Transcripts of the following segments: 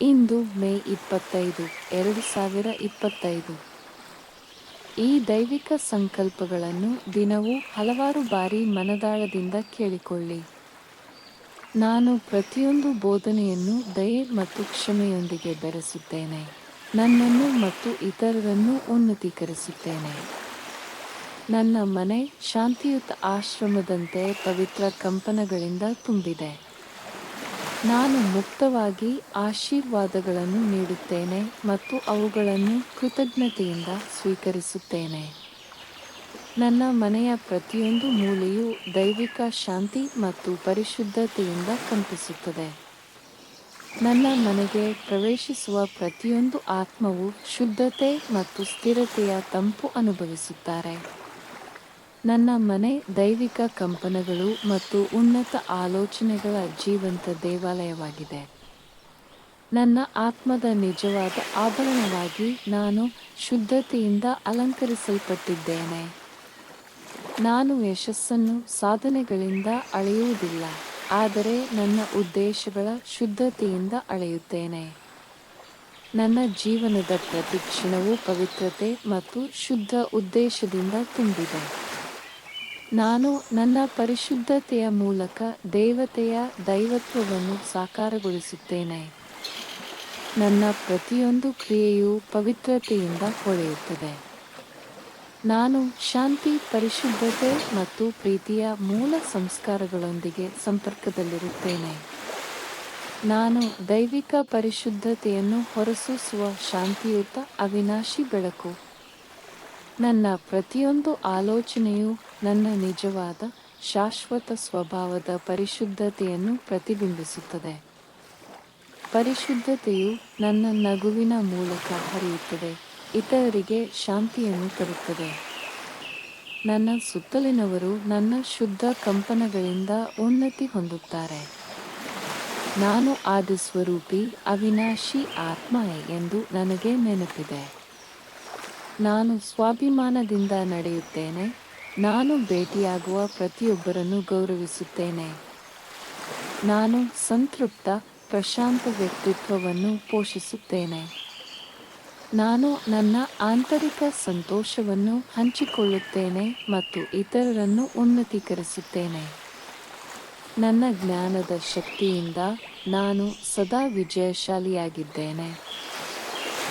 ಇಂದು ಮೇ ಇಪ್ಪತ್ತೈದು, ಎರಡು ಸಾವಿರ ಇಪ್ಪತ್ತೈದು. ಈ ದೈವಿಕ ಸಂಕಲ್ಪಗಳನ್ನು ದಿನವೂ ಹಲವಾರು ಬಾರಿ ಮನದಾಳದಿಂದ ಕೇಳಿಕೊಳ್ಳಿ. ನಾನು ಪ್ರತಿಯೊಂದು ಬೋಧನೆಯನ್ನು ದಯೆ ಮತ್ತು ಕ್ಷಮೆಯೊಂದಿಗೆ ಬೆರೆಸುತ್ತೇನೆ. ನನ್ನನ್ನು ಮತ್ತು ಇತರರನ್ನು ಉನ್ನತೀಕರಿಸುತ್ತೇನೆ. ನನ್ನ ಮನೆ ಶಾಂತಿಯುತ ಆಶ್ರಮದಂತೆ ಪವಿತ್ರ ಕಂಪನಗಳಿಂದ ತುಂಬಿದೆ. ನಾನು ಮುಕ್ತವಾಗಿ ಆಶೀರ್ವಾದಗಳನ್ನು ನೀಡುತ್ತೇನೆ ಮತ್ತು ಅವುಗಳನ್ನು ಕೃತಜ್ಞತೆಯಿಂದ ಸ್ವೀಕರಿಸುತ್ತೇನೆ. ನನ್ನ ಮನೆಯ ಪ್ರತಿಯೊಂದು ಮೂಲೆಯು ದೈವಿಕ ಶಾಂತಿ ಮತ್ತು ಪರಿಶುದ್ಧತೆಯಿಂದ ಕಂಪಿಸುತ್ತದೆ. ನನ್ನ ಮನೆಗೆ ಪ್ರವೇಶಿಸುವ ಪ್ರತಿಯೊಂದು ಆತ್ಮವು ಶುದ್ಧತೆ ಮತ್ತು ಸ್ಥಿರತೆಯ ತಂಪು ಅನುಭವಿಸುತ್ತಾರೆ. ನನ್ನ ಮನೆ ದೈವಿಕ ಕಂಪನಗಳು ಮತ್ತು ಉನ್ನತ ಆಲೋಚನೆಗಳ ಜೀವಂತ ದೇವಾಲಯವಾಗಿದೆ. ನನ್ನ ಆತ್ಮದ ನಿಜವಾದ ಆಭರಣವಾಗಿ ನಾನು ಶುದ್ಧತೆಯಿಂದ ಅಲಂಕರಿಸಲ್ಪಟ್ಟಿದ್ದೇನೆ. ನಾನು ಯಶಸ್ಸನ್ನು ಸಾಧನೆಗಳಿಂದ ಅಳೆಯುವುದಿಲ್ಲ, ಆದರೆ ನನ್ನ ಉದ್ದೇಶಗಳ ಶುದ್ಧತೆಯಿಂದ ಅಳೆಯುತ್ತೇನೆ. ನನ್ನ ಜೀವನದ ಪ್ರತಿ ಕ್ಷಣವೂ ಪವಿತ್ರತೆ ಮತ್ತು ಶುದ್ಧ ಉದ್ದೇಶದಿಂದ ತುಂಬಿದೆ. ನಾನು ನನ್ನ ಪರಿಶುದ್ಧತೆಯ ಮೂಲಕ ದೇವತೆಯ ದೈವತ್ವವನ್ನು ಸಾಕಾರಗೊಳಿಸುತ್ತೇನೆ. ನನ್ನ ಪ್ರತಿಯೊಂದು ಕ್ರಿಯೆಯು ಪವಿತ್ರತೆಯಿಂದ ಹೊಳೆಯುತ್ತದೆ. ನಾನು ಶಾಂತಿ, ಪರಿಶುದ್ಧತೆ ಮತ್ತು ಪ್ರೀತಿಯ ಮೂಲ ಸಂಸ್ಕಾರಗಳೊಂದಿಗೆ ಸಂಪರ್ಕದಲ್ಲಿರುತ್ತೇನೆ. ನಾನು ದೈವಿಕ ಪರಿಶುದ್ಧತೆಯನ್ನು ಹೊರಸೂಸುವ ಶಾಂತಿಯುತ ಅವಿನಾಶಿ ಬೆಳಕು ನನ್ನ ಪ್ರತಿಯೊಂದು ಆಲೋಚನೆಯು ನನ್ನ ನಿಜವಾದ ಶಾಶ್ವತ ಸ್ವಭಾವದ ಪರಿಶುದ್ಧತೆಯನ್ನು ಪ್ರತಿಬಿಂಬಿಸುತ್ತದೆ. ಪರಿಶುದ್ಧತೆಯು ನನ್ನ ನಗುವಿನ ಮೂಲಕ ಹರಿಯುತ್ತದೆ, ಇತರರಿಗೆ ಶಾಂತಿಯನ್ನು ತರುತ್ತದೆ. ನನ್ನ ಸುತ್ತಲಿನವರು ನನ್ನ ಶುದ್ಧ ಕಂಪನಗಳಿಂದ ಉನ್ನತಿ ಹೊಂದುತ್ತಾರೆ. ನಾನು ಆದಿಸ್ವರೂಪಿ ಅವಿನಾಶಿ ಆತ್ಮ ಎಂದು ನನಗೆ ನೆನಪಿದೆ. ನಾನು ಸ್ವಾಭಿಮಾನದಿಂದ ನಡೆಯುತ್ತೇನೆ. ನಾನು ಭೇಟಿಯಾಗುವ ಪ್ರತಿಯೊಬ್ಬರನ್ನು ಗೌರವಿಸುತ್ತೇನೆ. ನಾನು ಸಂತೃಪ್ತ, ಪ್ರಶಾಂತ ವ್ಯಕ್ತಿತ್ವವನ್ನು ಪೋಷಿಸುತ್ತೇನೆ. ನಾನು ನನ್ನ ಆಂತರಿಕ ಸಂತೋಷವನ್ನು ಹಂಚಿಕೊಳ್ಳುತ್ತೇನೆ ಮತ್ತು ಇತರರನ್ನು ಉನ್ನತೀಕರಿಸುತ್ತೇನೆ. ನನ್ನ ಜ್ಞಾನದ ಶಕ್ತಿಯಿಂದ ನಾನು ಸದಾ ವಿಜಯಶಾಲಿಯಾಗಿದ್ದೇನೆ.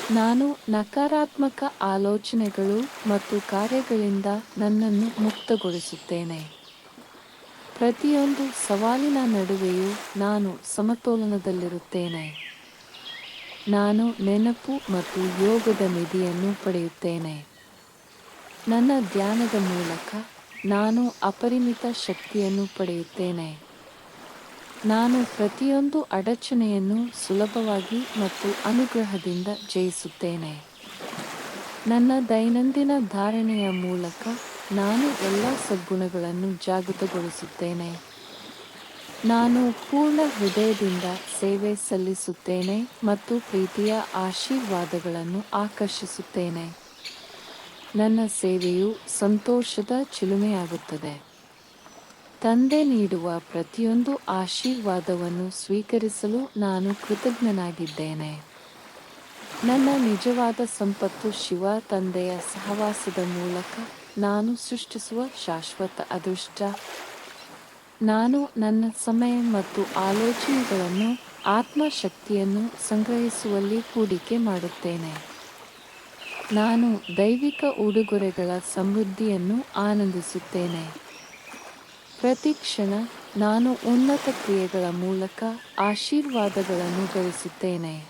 ನಾನು ನಕಾರಾತ್ಮಕ ಆಲೋಚನೆಗಳು ಮತ್ತು ಕಾರ್ಯಗಳಿಂದ ನನ್ನನ್ನು ಮುಕ್ತಗೊಳಿಸುತ್ತೇನೆ. ಪ್ರತಿಯೊಂದು ಸವಾಲಿನ ನಡುವೆಯೂ ನಾನು ಸಮತೋಲನದಲ್ಲಿರುತ್ತೇನೆ. ನಾನು ನೆನಪು ಮತ್ತು ಯೋಗದ ನಿಧಿಯನ್ನು ಪಡೆಯುತ್ತೇನೆ. ನನ್ನ ಧ್ಯಾನದ ಮೂಲಕ ನಾನು ಅಪರಿಮಿತ ಶಕ್ತಿಯನ್ನು ಪಡೆಯುತ್ತೇನೆ. ನಾನು ಪ್ರತಿಯೊಂದು ಅಡಚಣೆಯನ್ನು ಸುಲಭವಾಗಿ ಮತ್ತು ಅನುಗ್ರಹದಿಂದ ಜಯಿಸುತ್ತೇನೆ. ನನ್ನ ದೈನಂದಿನ ಧಾರಣೆಯ ಮೂಲಕ ನಾನು ಎಲ್ಲ ಸದ್ಗುಣಗಳನ್ನು ಜಾಗೃತಗೊಳಿಸುತ್ತೇನೆ. ನಾನು ಪೂರ್ಣ ಹೃದಯದಿಂದ ಸೇವೆ ಸಲ್ಲಿಸುತ್ತೇನೆ ಮತ್ತು ಪ್ರೀತಿಯ ಆಶೀರ್ವಾದಗಳನ್ನು ಆಕರ್ಷಿಸುತ್ತೇನೆ. ನನ್ನ ಸೇವೆಯು ಸಂತೋಷದ ಚಿಲುಮೆಯಾಗುತ್ತದೆ. ತಂದೆ ನೀಡುವ ಪ್ರತಿಯೊಂದು ಆಶೀರ್ವಾದವನ್ನು ಸ್ವೀಕರಿಸಲು ನಾನು ಕೃತಜ್ಞನಾಗಿದ್ದೇನೆ. ನನ್ನ ನಿಜವಾದ ಸಂಪತ್ತು ಶಿವ ತಂದೆಯ ಸಹವಾಸದ ಮೂಲಕ ನಾನು ಸೃಷ್ಟಿಸುವ ಶಾಶ್ವತ ಅದೃಷ್ಟ. ನಾನು ನನ್ನ ಸಮಯ ಮತ್ತು ಆಲೋಚನೆಗಳನ್ನು, ಆತ್ಮಶಕ್ತಿಯನ್ನು ಸಂಗ್ರಹಿಸುವಲ್ಲಿ ಹೂಡಿಕೆ ಮಾಡುತ್ತೇನೆ. ನಾನು ದೈವಿಕ ಉಡುಗೊರೆಗಳ ಸಮೃದ್ಧಿಯನ್ನು ಆನಂದಿಸುತ್ತೇನೆ. ಪ್ರತಿ ಕ್ಷಣ ನಾನು ಉನ್ನತ ಕ್ರಿಯೆಗಳ ಮೂಲಕ ಆಶೀರ್ವಾದಗಳನ್ನು ಗಳಿಸುತ್ತೇನೆ.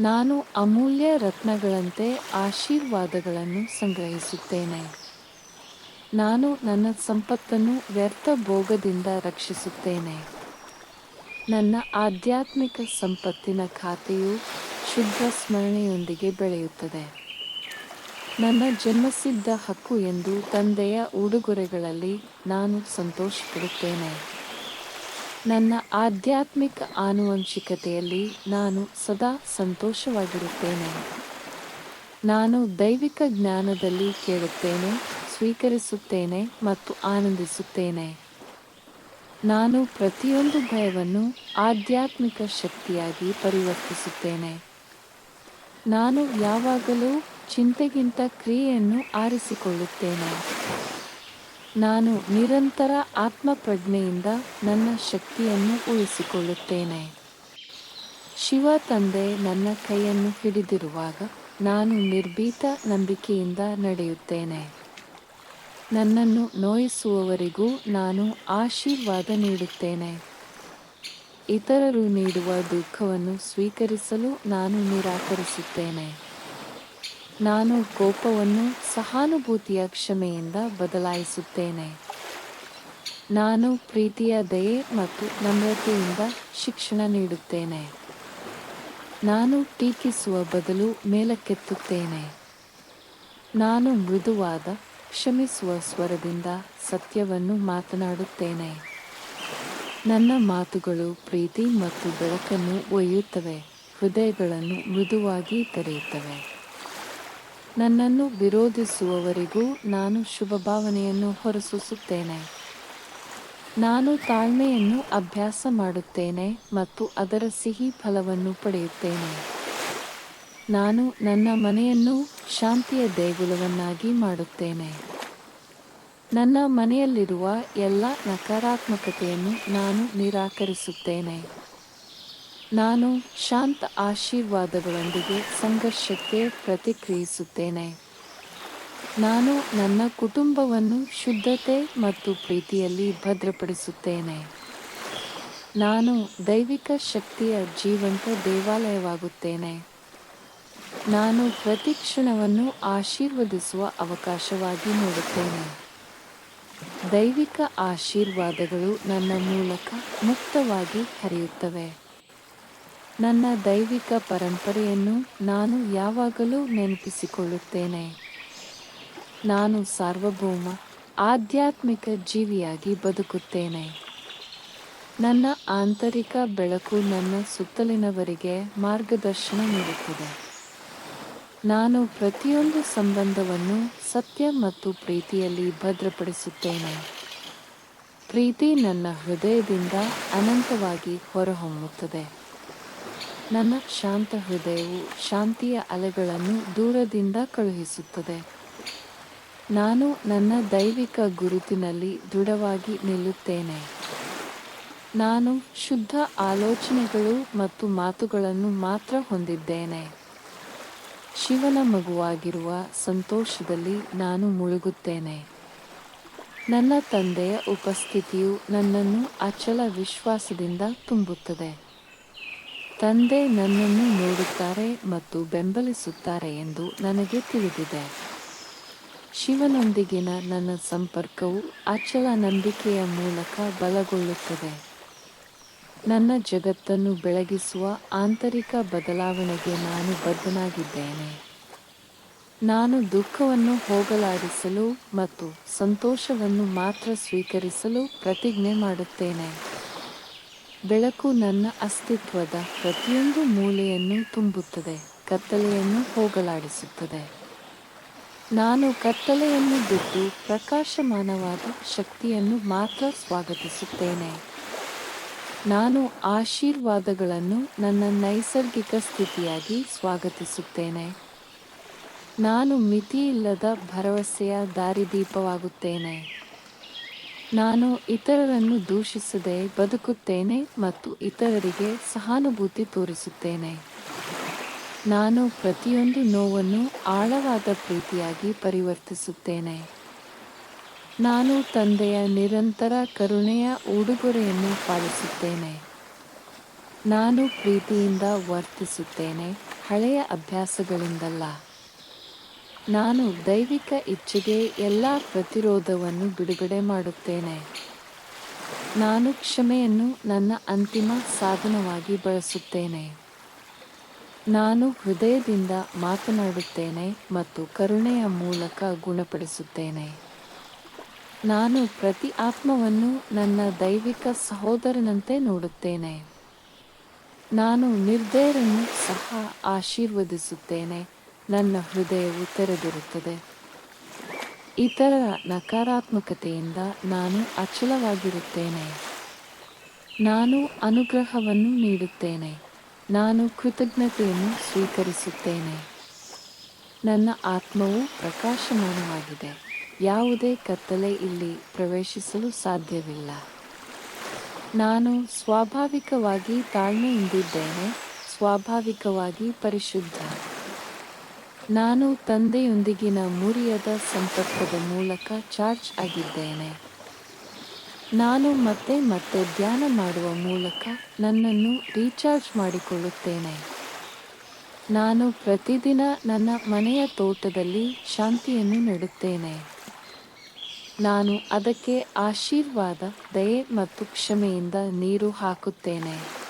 ನಾನು ಅಮೂಲ್ಯ ರತ್ನಗಳಂತೆ ಆಶೀರ್ವಾದಗಳನ್ನು ಸಂಗ್ರಹಿಸುತ್ತೇನೆ. ನಾನು ನನ್ನ ಸಂಪತ್ತನ್ನು ವ್ಯರ್ಥ ಭೋಗದಿಂದ ರಕ್ಷಿಸುತ್ತೇನೆ. ನನ್ನ ಆಧ್ಯಾತ್ಮಿಕ ಸಂಪತ್ತಿನ ಖಾತೆಯು ಶುದ್ಧ ಸ್ಮರಣೆಯೊಂದಿಗೆ ಬೆಳೆಯುತ್ತದೆ. ನನ್ನ ಜನ್ಮಸಿದ್ಧ ಹಕ್ಕು ಎಂದು ತಂದೆಯ ಉಡುಗೊರೆಗಳಲ್ಲಿ ನಾನು ಸಂತೋಷಪಡುತ್ತೇನೆ. ನನ್ನ ಆಧ್ಯಾತ್ಮಿಕ ಆನುವಂಶಿಕತೆಯಲ್ಲಿ ನಾನು ಸದಾ ಸಂತೋಷವಾಗಿರುತ್ತೇನೆ. ನಾನು ದೈವಿಕ ಜ್ಞಾನದಲ್ಲಿ ಕೇಳುತ್ತೇನೆ, ಸ್ವೀಕರಿಸುತ್ತೇನೆ ಮತ್ತು ಆನಂದಿಸುತ್ತೇನೆ. ನಾನು ಪ್ರತಿಯೊಂದು ಭಯವನ್ನು ಆಧ್ಯಾತ್ಮಿಕ ಶಕ್ತಿಯಾಗಿ ಪರಿವರ್ತಿಸುತ್ತೇನೆ. ನಾನು ಯಾವಾಗಲೂ ಚಿಂತೆಗಿಂತ ಕ್ರಿಯೆಯನ್ನು ಆರಿಸಿಕೊಳ್ಳುತ್ತೇನೆ. ನಾನು ನಿರಂತರ ಆತ್ಮಪ್ರಜ್ಞೆಯಿಂದ ನನ್ನ ಶಕ್ತಿಯನ್ನು ಉಳಿಸಿಕೊಳ್ಳುತ್ತೇನೆ. ಶಿವ ತಂದೆ ನನ್ನ ಕೈಯನ್ನು ಹಿಡಿದಿರುವಾಗ ನಾನು ನಿರ್ಭೀತ ನಂಬಿಕೆಯಿಂದ ನಡೆಯುತ್ತೇನೆ. ನನ್ನನ್ನು ನೋಯಿಸುವವರಿಗೂ ನಾನು ಆಶೀರ್ವಾದ ನೀಡುತ್ತೇನೆ. ಇತರರು ನೀಡುವ ದುಃಖವನ್ನು ಸ್ವೀಕರಿಸಲು ನಾನು ನಿರಾಕರಿಸುತ್ತೇನೆ. ನಾನು ಕೋಪವನ್ನು ಸಹಾನುಭೂತಿಯ ಕ್ಷಮೆಯಿಂದ ಬದಲಾಯಿಸುತ್ತೇನೆ. ನಾನು ಪ್ರೀತಿಯ ದಯೆ ಮತ್ತು ನಮ್ರತೆಯಿಂದ ಶಿಕ್ಷಣ ನೀಡುತ್ತೇನೆ. ನಾನು ಟೀಕಿಸುವ ಬದಲು ಮೇಲಕ್ಕೆತ್ತುತ್ತೇನೆ. ನಾನು ಮೃದುವಾದ, ಕ್ಷಮಿಸುವ ಸ್ವರದಿಂದ ಸತ್ಯವನ್ನು ಮಾತನಾಡುತ್ತೇನೆ. ನನ್ನ ಮಾತುಗಳು ಪ್ರೀತಿ ಮತ್ತು ಬೆಳಕನ್ನು ಒಯ್ಯುತ್ತವೆ, ಹೃದಯಗಳನ್ನು ಮೃದುವಾಗಿ ತೆರೆಯುತ್ತವೆ. ನನ್ನನ್ನು ವಿರೋಧಿಸುವವರಿಗೂ ನಾನು ಶುಭ ಭಾವನೆಯನ್ನು ಹೊರಸೂಸುತ್ತೇನೆ. ನಾನು ತಾಳ್ಮೆಯನ್ನು ಅಭ್ಯಾಸ ಮಾಡುತ್ತೇನೆ ಮತ್ತು ಅದರ ಸಿಹಿ ಫಲವನ್ನು ಪಡೆಯುತ್ತೇನೆ. ನಾನು ನನ್ನ ಮನೆಯನ್ನು ಶಾಂತಿಯ ದೇಗುಲವನ್ನಾಗಿ ಮಾಡುತ್ತೇನೆ. ನನ್ನ ಮನೆಯಲ್ಲಿರುವ ಎಲ್ಲ ನಕಾರಾತ್ಮಕತೆಯನ್ನು ನಾನು ನಿರಾಕರಿಸುತ್ತೇನೆ. ನಾನು ಶಾಂತ ಆಶೀರ್ವಾದಗಳೊಂದಿಗೆ ಸಂಘರ್ಷಕ್ಕೆ ಪ್ರತಿಕ್ರಿಯಿಸುತ್ತೇನೆ. ನಾನು ನನ್ನ ಕುಟುಂಬವನ್ನು ಶುದ್ಧತೆ ಮತ್ತು ಪ್ರೀತಿಯಲ್ಲಿ ಭದ್ರಪಡಿಸುತ್ತೇನೆ. ನಾನು ದೈವಿಕ ಶಕ್ತಿಯ ಜೀವಂತ ದೇವಾಲಯವಾಗುತ್ತೇನೆ. ನಾನು ಪ್ರತಿ ಕ್ಷಣವನ್ನು ಆಶೀರ್ವದಿಸುವ ಅವಕಾಶವಾಗಿ ನೋಡುತ್ತೇನೆ. ದೈವಿಕ ಆಶೀರ್ವಾದಗಳು ನನ್ನ ಮೂಲಕ ಮುಕ್ತವಾಗಿ ಹರಿಯುತ್ತವೆ. ನನ್ನ ದೈವಿಕ ಪರಂಪರೆಯನ್ನು ನಾನು ಯಾವಾಗಲೂ ನೆನಪಿಸಿಕೊಳ್ಳುತ್ತೇನೆ. ನಾನು ಸಾರ್ವಭೌಮ, ಆಧ್ಯಾತ್ಮಿಕ ಜೀವಿಯಾಗಿ ಬದುಕುತ್ತೇನೆ. ನನ್ನ ಆಂತರಿಕ ಬೆಳಕು ನನ್ನ ಸುತ್ತಲಿನವರಿಗೆ ಮಾರ್ಗದರ್ಶನ ನೀಡುತ್ತದೆ. ನಾನು ಪ್ರತಿಯೊಂದು ಸಂಬಂಧವನ್ನು ಸತ್ಯ ಮತ್ತು ಪ್ರೀತಿಯಲ್ಲಿ ಭದ್ರಪಡಿಸುತ್ತೇನೆ. ಪ್ರೀತಿ ನನ್ನ ಹೃದಯದಿಂದ ಅನಂತವಾಗಿ ಹೊರಹೊಮ್ಮುತ್ತದೆ. ನನ್ನ ಶಾಂತ ಹೃದಯವು ಶಾಂತಿಯ ಅಲೆಗಳನ್ನು ದೂರದಿಂದ ಕಳುಹಿಸುತ್ತದೆ. ನಾನು ನನ್ನ ದೈವಿಕ ಗುರುತಿನಲ್ಲಿ ದೃಢವಾಗಿ ನಿಲ್ಲುತ್ತೇನೆ. ನಾನು ಶುದ್ಧ ಆಲೋಚನೆಗಳು ಮತ್ತು ಮಾತುಗಳನ್ನು ಮಾತ್ರ ಹೊಂದಿದ್ದೇನೆ. ಶಿವನ ಮಗುವಾಗಿರುವ ಸಂತೋಷದಲ್ಲಿ ನಾನು ಮುಳುಗುತ್ತೇನೆ. ನನ್ನ ತಂದೆಯ ಉಪಸ್ಥಿತಿಯು ನನ್ನನ್ನು ಅಚಲ ವಿಶ್ವಾಸದಿಂದ ತುಂಬುತ್ತದೆ. ತಂದೆ ನನ್ನನ್ನು ನೋಡುತ್ತಾರೆ ಮತ್ತು ಬೆಂಬಲಿಸುತ್ತಾರೆ ಎಂದು ನನಗೆ ತಿಳಿದಿದೆ. ಶಿವನೊಂದಿಗಿನ ನನ್ನ ಸಂಪರ್ಕವು ಅಚಲ ನಂಬಿಕೆಯ ಮೂಲಕ ಬಲಗೊಳ್ಳುತ್ತದೆ. ನನ್ನ ಜಗತ್ತನ್ನು ಬೆಳಗಿಸುವ ಆಂತರಿಕ ಬದಲಾವಣೆಗೆ ನಾನು ಬದ್ಧನಾಗಿದ್ದೇನೆ. ನಾನು ದುಃಖವನ್ನು ಹೋಗಲಾಡಿಸಲು ಮತ್ತು ಸಂತೋಷವನ್ನು ಮಾತ್ರ ಸ್ವೀಕರಿಸಲು ಪ್ರತಿಜ್ಞೆ ಮಾಡುತ್ತೇನೆ. ಬೆಳಕು ನನ್ನ ಅಸ್ತಿತ್ವದ ಪ್ರತಿಯೊಂದು ಮೂಲೆಯನ್ನು ತುಂಬುತ್ತದೆ, ಕತ್ತಲೆಯನ್ನು ಹೋಗಲಾಡಿಸುತ್ತದೆ. ನಾನು ಕತ್ತಲೆಯನ್ನು ಬಿಟ್ಟು ಪ್ರಕಾಶಮಾನವಾದ ಶಕ್ತಿಯನ್ನು ಮಾತ್ರ ಸ್ವಾಗತಿಸುತ್ತೇನೆ. ನಾನು ಆಶೀರ್ವಾದಗಳನ್ನು ನನ್ನ ನೈಸರ್ಗಿಕ ಸ್ಥಿತಿಯಾಗಿ ಸ್ವಾಗತಿಸುತ್ತೇನೆ. ನಾನು ಮಿತಿಯಿಲ್ಲದ ಭರವಸೆಯ ದಾರಿದೀಪವಾಗುತ್ತೇನೆ. ನಾನು ಇತರರನ್ನು ದೂಷಿಸದೆ ಬದುಕುತ್ತೇನೆ ಮತ್ತು ಇತರರಿಗೆ ಸಹಾನುಭೂತಿ ತೋರಿಸುತ್ತೇನೆ. ನಾನು ಪ್ರತಿಯೊಂದು ನೋವನ್ನು ಆಳವಾದ ಪ್ರೀತಿಯಾಗಿ ಪರಿವರ್ತಿಸುತ್ತೇನೆ. ನಾನು ತಂದೆಯ ನಿರಂತರ ಕರುಣೆಯ ಉಡುಗೊರೆಯನ್ನು ಪಾಲಿಸುತ್ತೇನೆ. ನಾನು ಪ್ರೀತಿಯಿಂದ ವರ್ತಿಸುತ್ತೇನೆ, ಹಳೆಯ ಅಭ್ಯಾಸಗಳಿಂದಲ್ಲ. ನಾನು ದೈವಿಕ ಇಚ್ಛೆಗೆ ಎಲ್ಲ ಪ್ರತಿರೋಧವನ್ನು ಬಿಡುಗಡೆ ಮಾಡುತ್ತೇನೆ. ನಾನು ಕ್ಷಮೆಯನ್ನು ನನ್ನ ಅಂತಿಮ ಸಾಧನವಾಗಿ ಬಳಸುತ್ತೇನೆ. ನಾನು ಹೃದಯದಿಂದ ಮಾತನಾಡುತ್ತೇನೆ ಮತ್ತು ಕರುಣೆಯ ಮೂಲಕ ಗುಣಪಡಿಸುತ್ತೇನೆ. ನಾನು ಪ್ರತಿ ಆತ್ಮವನ್ನು ನನ್ನ ದೈವಿಕ ಸಹೋದರನಂತೆ ನೋಡುತ್ತೇನೆ. ನಾನು ನಿರ್ದಯರನ್ನು ಸಹ ಆಶೀರ್ವದಿಸುತ್ತೇನೆ. ನನ್ನ ಹೃದಯವು ತೆರೆದಿರುತ್ತದೆ ಇತರ ನಕಾರಾತ್ಮಕತೆಯಿಂದ ನಾನು ಅಚಲವಾಗಿರುತ್ತೇನೆ. ನಾನು ಅನುಗ್ರಹವನ್ನು ನೀಡುತ್ತೇನೆ. ನಾನು ಕೃತಜ್ಞತೆಯನ್ನು ಸ್ವೀಕರಿಸುತ್ತೇನೆ. ನನ್ನ ಆತ್ಮವು ಪ್ರಕಾಶಮಾನವಾಗಿದೆ. ಯಾವುದೇ ಕತ್ತಲೆ ಇಲ್ಲಿ ಪ್ರವೇಶಿಸಲು ಸಾಧ್ಯವಿಲ್ಲ. ನಾನು ಸ್ವಾಭಾವಿಕವಾಗಿ ತಾಳ್ಮೆಯಿಂದಿದ್ದೇನೆ. ಸ್ವಾಭಾವಿಕವಾಗಿ ಪರಿಶುದ್ಧ. ನಾನು ತಂದೆಯೊಂದಿಗಿನ ಮುರಿಯದ ಸಂಪರ್ಕದ ಮೂಲಕ ಚಾರ್ಜ್ ಆಗಿದ್ದೇನೆ. ನಾನು ಮತ್ತೆ ಮತ್ತೆ ಧ್ಯಾನ ಮಾಡುವ ಮೂಲಕ ನನ್ನನ್ನು ರೀಚಾರ್ಜ್ ಮಾಡಿಕೊಳ್ಳುತ್ತೇನೆ. ನಾನು ಪ್ರತಿದಿನ ನನ್ನ ಮನೆಯ ತೋಟದಲ್ಲಿ ಶಾಂತಿಯನ್ನು ನೆಡುತ್ತೇನೆ. ನಾನು ಅದಕ್ಕೆ ಆಶೀರ್ವಾದ, ದಯೆ ಮತ್ತು ಕ್ಷಮೆಯಿಂದ ನೀರು ಹಾಕುತ್ತೇನೆ.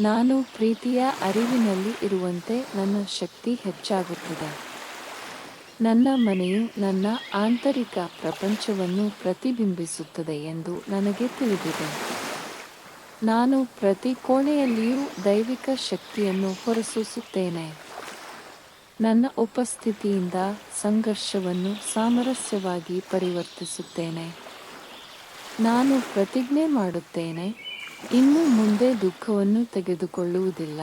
ನಾನು ಪ್ರೀತಿಯ ಅರಿವಿನಲ್ಲಿ ಇರುವಂತೆ ನನ್ನ ಶಕ್ತಿ ಹೆಚ್ಚಾಗುತ್ತದೆ. ನನ್ನ ಮನೆಯು ನನ್ನ ಆಂತರಿಕ ಪ್ರಪಂಚವನ್ನು ಪ್ರತಿಬಿಂಬಿಸುತ್ತದೆ ಎಂದು ನನಗೆ ತಿಳಿದಿದೆ. ನಾನು ಪ್ರತಿ ಕೋಣೆಯಲ್ಲಿಯೂ ದೈವಿಕ ಶಕ್ತಿಯನ್ನು ಹೊರಸೂಸುತ್ತೇನೆ. ನನ್ನ ಉಪಸ್ಥಿತಿಯಿಂದ ಸಂಘರ್ಷವನ್ನು ಸಾಮರಸ್ಯವಾಗಿ ಪರಿವರ್ತಿಸುತ್ತೇನೆ. ನಾನು ಪ್ರತಿಜ್ಞೆ ಮಾಡುತ್ತೇನೆ. ಇನ್ನು ಮುಂದೆ ದುಃಖವನ್ನು ತೆಗೆದುಕೊಳ್ಳುವುದಿಲ್ಲ.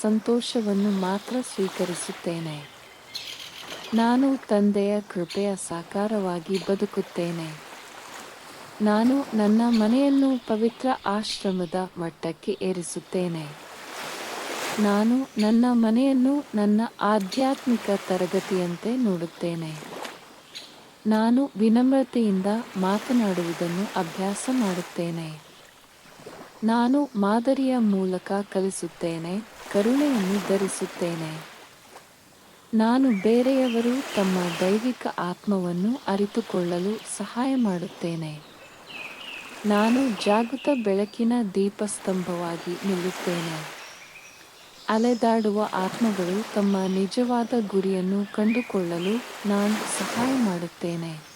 ಸಂತೋಷವನ್ನು ಮಾತ್ರ ಸ್ವೀಕರಿಸುತ್ತೇನೆ. ನಾನು ತಂದೆಯ ಕೃಪೆಯ ಸಾಕಾರವಾಗಿ ಬದುಕುತ್ತೇನೆ. ನಾನು ನನ್ನ ಮನೆಯನ್ನು ಪವಿತ್ರ ಆಶ್ರಮದ ಮಟ್ಟಕ್ಕೆ ಏರಿಸುತ್ತೇನೆ. ನಾನು ನನ್ನ ಮನೆಯನ್ನು ನನ್ನ ಆಧ್ಯಾತ್ಮಿಕ ತರಗತಿಯಂತೆ ನೋಡುತ್ತೇನೆ. ನಾನು ವಿನಮ್ರತೆಯಿಂದ ಮಾತನಾಡುವುದನ್ನು ಅಭ್ಯಾಸ ಮಾಡುತ್ತೇನೆ. ನಾನು ಮಾದರಿಯ ಮೂಲಕ ಕಲಿಸುತ್ತೇನೆ, ಕರುಣೆಯನ್ನು ಧರಿಸುತ್ತೇನೆ. ನಾನು ಬೇರೆಯವರು ತಮ್ಮ ದೈವಿಕ ಆತ್ಮವನ್ನು ಅರಿತುಕೊಳ್ಳಲು ಸಹಾಯ ಮಾಡುತ್ತೇನೆ. ನಾನು ಜಾಗೃತ ಬೆಳಕಿನ ದೀಪಸ್ತಂಭವಾಗಿ ನಿಲ್ಲುತ್ತೇನೆ. ಅಲೆದಾಡುವ ಆತ್ಮಗಳು ತಮ್ಮ ನಿಜವಾದ ಗುರಿಯನ್ನು ಕಂಡುಕೊಳ್ಳಲು ನಾನು ಸಹಾಯ ಮಾಡುತ್ತೇನೆ.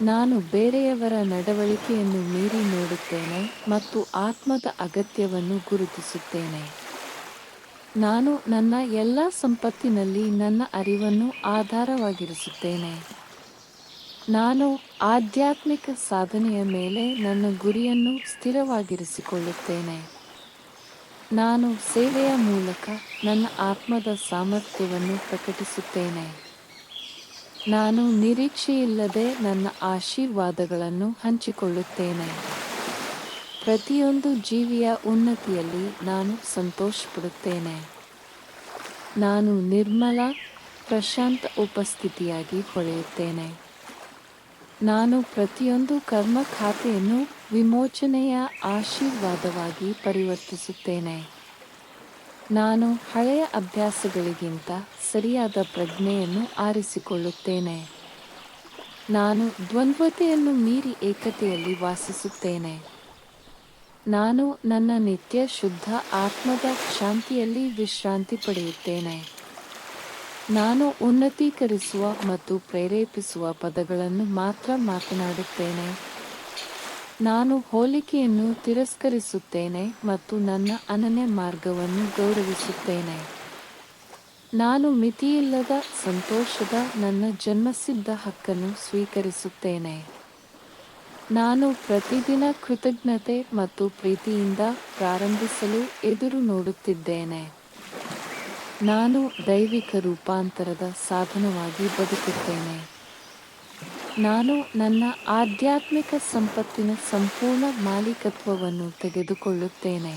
ನಾನು ಬೇರೆಯವರ ನಡವಳಿಕೆಯನ್ನು ಮೀರಿ ನೋಡುತ್ತೇನೆ ಮತ್ತು ಆತ್ಮದ ಅಗತ್ಯವನ್ನು ಗುರುತಿಸುತ್ತೇನೆ. ನಾನು ನನ್ನ ಎಲ್ಲ ಸಂಪತ್ತಿನಲ್ಲಿ ನನ್ನ ಅರಿವನ್ನು ಆಧಾರವಾಗಿರಿಸುತ್ತೇನೆ. ನಾನು ಆಧ್ಯಾತ್ಮಿಕ ಸಾಧನೆಯ ಮೇಲೆ ನನ್ನ ಗುರಿಯನ್ನು ಸ್ಥಿರವಾಗಿರಿಸಿಕೊಳ್ಳುತ್ತೇನೆ. ನಾನು ಸೇವೆಯ ಮೂಲಕ ನನ್ನ ಆತ್ಮದ ಸಾಮರ್ಥ್ಯವನ್ನು ಪ್ರಕಟಿಸುತ್ತೇನೆ. ನಾನು ನಿರೀಕ್ಷೆಯಿಲ್ಲದೆ ನನ್ನ ಆಶೀರ್ವಾದಗಳನ್ನು ಹಂಚಿಕೊಳ್ಳುತ್ತೇನೆ. ಪ್ರತಿಯೊಂದು ಜೀವಿಯ ಉನ್ನತಿಯಲ್ಲಿ ನಾನು ಸಂತೋಷಪಡುತ್ತೇನೆ. ನಾನು ನಿರ್ಮಲ, ಪ್ರಶಾಂತ ಉಪಸ್ಥಿತಿಯಾಗಿ ಹೊಳೆಯುತ್ತೇನೆ. ನಾನು ಪ್ರತಿಯೊಂದು ಕರ್ಮ ಖಾತೆಯನ್ನು ವಿಮೋಚನೆಯ ಆಶೀರ್ವಾದವಾಗಿ ಪರಿವರ್ತಿಸುತ್ತೇನೆ. ನಾನು ಹಳೆಯ ಅಭ್ಯಾಸಗಳಿಗಿಂತ ಸರಿಯಾದ ಪ್ರಜ್ಞೆಯನ್ನು ಆರಿಸಿಕೊಳ್ಳುತ್ತೇನೆ. ನಾನು ದ್ವಂದ್ವತೆಯನ್ನು ಮೀರಿ ಏಕತೆಯಲ್ಲಿ ವಾಸಿಸುತ್ತೇನೆ. ನಾನು ನನ್ನ ನಿತ್ಯ ಶುದ್ಧ ಆತ್ಮದ ಶಾಂತಿಯಲ್ಲಿ ವಿಶ್ರಾಂತಿ ಪಡೆಯುತ್ತೇನೆ. ನಾನು ಉನ್ನತೀಕರಿಸುವ ಮತ್ತು ಪ್ರೇರೇಪಿಸುವ ಪದಗಳನ್ನು ಮಾತ್ರ ಮಾತನಾಡುತ್ತೇನೆ. ನಾನು ಹೋಲಿಕೆಯನ್ನು ತಿರಸ್ಕರಿಸುತ್ತೇನೆ ಮತ್ತು ನನ್ನ ಅನನ್ಯ ಮಾರ್ಗವನ್ನು ಗೌರವಿಸುತ್ತೇನೆ. ನಾನು ಮಿತಿಯಿಲ್ಲದ ಸಂತೋಷದ ನನ್ನ ಜನ್ಮಸಿದ್ಧ ಹಕ್ಕನ್ನು ಸ್ವೀಕರಿಸುತ್ತೇನೆ. ನಾನು ಪ್ರತಿದಿನ ಕೃತಜ್ಞತೆ ಮತ್ತು ಪ್ರೀತಿಯಿಂದ ಪ್ರಾರಂಭಿಸಲು ಎದುರು ನೋಡುತ್ತಿದ್ದೇನೆ. ನಾನು ದೈವಿಕ ರೂಪಾಂತರದ ಸಾಧನವಾಗಿ ಬದುಕುತ್ತೇನೆ. ನಾನು ನನ್ನ ಆಧ್ಯಾತ್ಮಿಕ ಸಂಪತ್ತಿನ ಸಂಪೂರ್ಣ ಮಾಲೀಕತ್ವವನ್ನು ತೆಗೆದುಕೊಳ್ಳುತ್ತೇನೆ.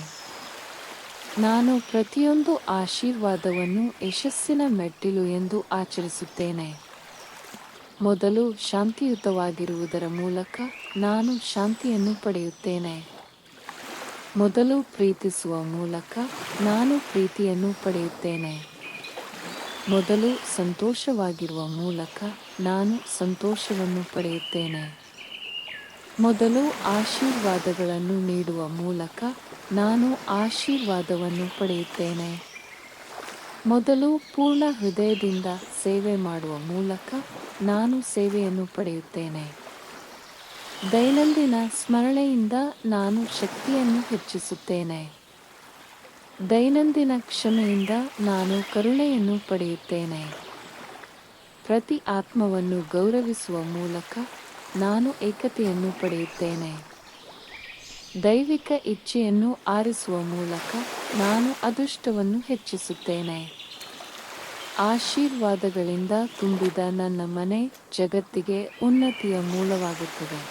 ನಾನು ಪ್ರತಿಯೊಂದು ಆಶೀರ್ವಾದವನ್ನು ಯಶಸ್ಸಿನ ಮೆಟ್ಟಿಲು ಎಂದು ಆಚರಿಸುತ್ತೇನೆ. ಮೊದಲು ಶಾಂತಿಯುತವಾಗಿರುವುದರ ಮೂಲಕ ನಾನು ಶಾಂತಿಯನ್ನು ಪಡೆಯುತ್ತೇನೆ. ಮೊದಲು ಪ್ರೀತಿಸುವ ಮೂಲಕ ನಾನು ಪ್ರೀತಿಯನ್ನು ಪಡೆಯುತ್ತೇನೆ. ಮೊದಲು ಸಂತೋಷವಾಗಿರುವ ಮೂಲಕ ನಾನು ಸಂತೋಷವನ್ನು ಪಡೆಯುತ್ತೇನೆ. ಮೊದಲು ಆಶೀರ್ವಾದಗಳನ್ನು ನೀಡುವ ಮೂಲಕ ನಾನು ಆಶೀರ್ವಾದವನ್ನು ಪಡೆಯುತ್ತೇನೆ. ಮೊದಲು ಪೂರ್ಣ ಹೃದಯದಿಂದ ಸೇವೆ ಮಾಡುವ ಮೂಲಕ ನಾನು ಸೇವೆಯನ್ನು ಪಡೆಯುತ್ತೇನೆ. ದೈನಂದಿನ ಸ್ಮರಣೆಯಿಂದ ನಾನು ಶಕ್ತಿಯನ್ನು ಹೆಚ್ಚಿಸುತ್ತೇನೆ. ದೈನಂದಿನ ಕ್ಷಮೆಯಿಂದ ನಾನು ಕರುಣೆಯನ್ನು ಪಡೆಯುತ್ತೇನೆ. ಪ್ರತಿ ಆತ್ಮವನ್ನು ಗೌರವಿಸುವ ಮೂಲಕ ನಾನು ಏಕತೆಯನ್ನು ಪಡೆಯುತ್ತೇನೆ. ದೈವಿಕ ಇಚ್ಛೆಯನ್ನು ಆರಿಸುವ ಮೂಲಕ ನಾನು ಅದೃಷ್ಟವನ್ನು ಹೆಚ್ಚಿಸುತ್ತೇನೆ. ಆಶೀರ್ವಾದಗಳಿಂದ ತುಂಬಿದ ನನ್ನ ಮನೆ ಜಗತ್ತಿಗೆ ಉನ್ನತಿಯ ಮೂಲವಾಗುತ್ತದೆ.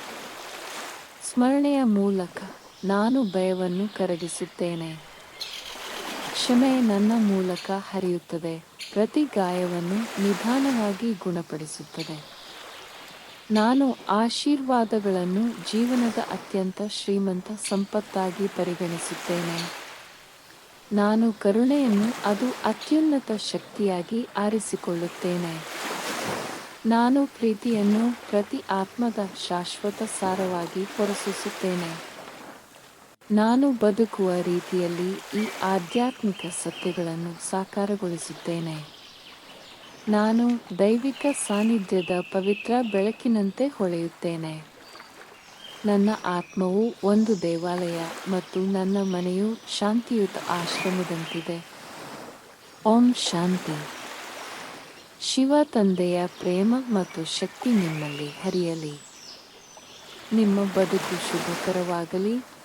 ಸ್ಮರಣೆಯ ಮೂಲಕ ನಾನು ಭಯವನ್ನು ಕರಗಿಸುತ್ತೇನೆ. ಕ್ಷಮೆ ನನ್ನ ಮೂಲಕ ಹರಿಯುತ್ತದೆ. ಪ್ರತಿ ಗಾಯವನ್ನು ನಿಧಾನವಾಗಿ ಗುಣಪಡಿಸುತ್ತದೆ. ನಾನು ಆಶೀರ್ವಾದಗಳನ್ನು ಜೀವನದ ಅತ್ಯಂತ ಶ್ರೀಮಂತ ಸಂಪತ್ತಾಗಿ ಪರಿಗಣಿಸುತ್ತೇನೆ. ನಾನು ಕರುಣೆಯನ್ನು ಅದು ಅತ್ಯುನ್ನತ ಶಕ್ತಿಯಾಗಿ ಆರಿಸಿಕೊಳ್ಳುತ್ತೇನೆ. ನಾನು ಪ್ರೀತಿಯನ್ನು ಪ್ರತಿ ಆತ್ಮದ ಶಾಶ್ವತ ಸಾರವಾಗಿ ಹೊರಸೂಸುತ್ತೇನೆ. ನಾನು ಬದುಕುವ ರೀತಿಯಲ್ಲಿ ಈ ಆಧ್ಯಾತ್ಮಿಕ ಸತ್ಯಗಳನ್ನು ಸಾಕಾರಗೊಳಿಸುತ್ತೇನೆ. ನಾನು ದೈವಿಕ ಸಾನ್ನಿಧ್ಯದ ಪವಿತ್ರ ಬೆಳಕಿನಂತೆ ಹೊಳೆಯುತ್ತೇನೆ. ನನ್ನ ಆತ್ಮವು ಒಂದು ದೇವಾಲಯ ಮತ್ತು ನನ್ನ ಮನೆಯು ಶಾಂತಿಯುತ ಆಶ್ರಮದಂತಿದೆ. ಓಂ ಶಾಂತಿ. ಶಿವ ತಂದೆಯ ಪ್ರೇಮ ಮತ್ತು ಶಕ್ತಿ ನಿಮ್ಮಲ್ಲಿ ಹರಿಯಲಿ. ನಿಮ್ಮ ಬದುಕು ಶುಭಕರವಾಗಲಿ.